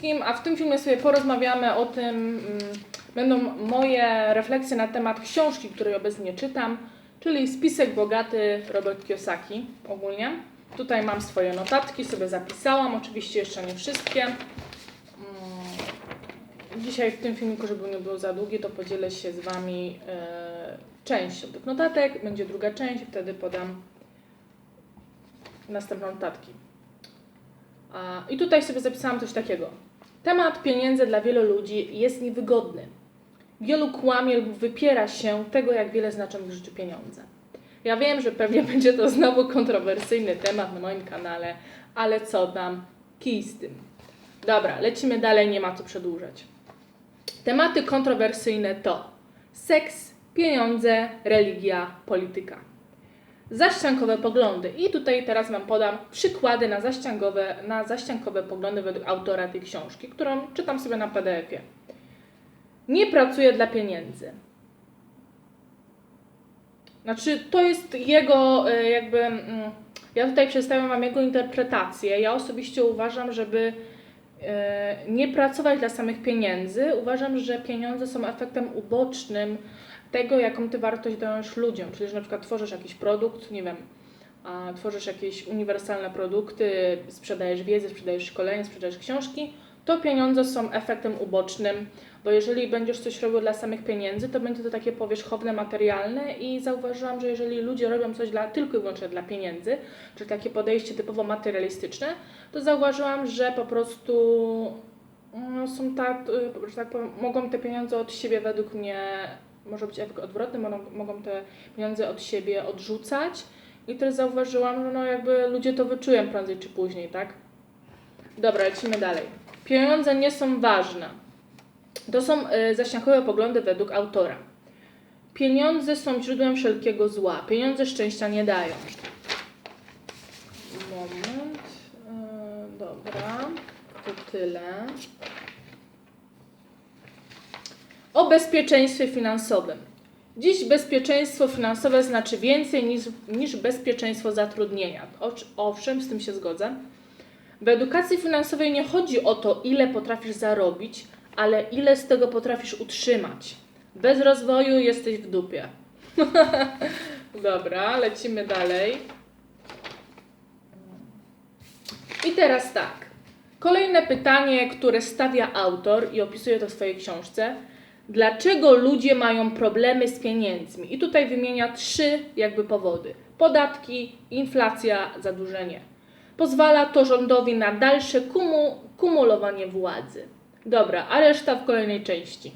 wszystkim, a w tym filmie sobie porozmawiamy o tym, mm, będą moje refleksje na temat książki, której obecnie czytam, czyli Spisek Bogaty Robert Kiyosaki ogólnie. Tutaj mam swoje notatki, sobie zapisałam, oczywiście jeszcze nie wszystkie. Mm, Dzisiaj w tym filmiku, żeby nie było za długi, to podzielę się z Wami e, częścią tych notatek. Będzie druga część, wtedy podam następne notatki. I tutaj sobie zapisałam coś takiego. Temat pieniędzy dla wielu ludzi jest niewygodny. Wielu kłamie lub wypiera się tego, jak wiele znaczą w życiu pieniądze. Ja wiem, że pewnie będzie to znowu kontrowersyjny temat na moim kanale, ale co tam, kij z tym. Dobra, lecimy dalej, nie ma co przedłużać. Tematy kontrowersyjne to seks, pieniądze, religia, polityka. Zaściankowe poglądy. I tutaj teraz Wam podam przykłady na zaściankowe, na zaściankowe poglądy według autora tej książki, którą czytam sobie na PDF-ie. Nie pracuję dla pieniędzy. Znaczy, to jest jego e, jakby. mm, Ja tutaj przedstawiam Wam jego interpretację. Ja osobiście uważam, żeby nie pracować dla samych pieniędzy. Uważam, że pieniądze są efektem ubocznym tego, jaką ty wartość dajesz ludziom. Czyli, że na przykład tworzysz jakiś produkt, nie wiem, tworzysz jakieś uniwersalne produkty, sprzedajesz wiedzę, sprzedajesz szkolenia, sprzedajesz książki, to pieniądze są efektem ubocznym, bo jeżeli będziesz coś robił dla samych pieniędzy, to będzie to takie powierzchowne, materialne i zauważyłam, że jeżeli ludzie robią coś dla, tylko i wyłącznie dla pieniędzy, czyli takie podejście typowo materialistyczne, to zauważyłam, że po prostu no, są tak, y, że tak powiem, mogą te pieniądze od siebie według mnie, może być efekt odwrotny, mogą te pieniądze od siebie odrzucać i też zauważyłam, że no jakby ludzie to wyczują prędzej czy później, tak? Dobra, lecimy dalej. Pieniądze nie są ważne. To są y, zaściankowe poglądy według autora. Pieniądze są źródłem wszelkiego zła. Pieniądze szczęścia nie dają. Moment. y, dobra. To tyle. O bezpieczeństwie finansowym. Dziś bezpieczeństwo finansowe znaczy więcej niż, niż bezpieczeństwo zatrudnienia. Owszem, z tym się zgodzę. W edukacji finansowej nie chodzi o to, ile potrafisz zarobić, ale ile z tego potrafisz utrzymać. Bez rozwoju jesteś w dupie. Dobra, lecimy dalej. I teraz tak. Kolejne pytanie, które stawia autor i opisuje to w swojej książce. Dlaczego ludzie mają problemy z pieniędzmi? I tutaj wymienia trzy jakby powody. Podatki, inflacja, zadłużenie. Pozwala to rządowi na dalsze kumu, kumulowanie władzy. Dobra, a reszta w kolejnej części.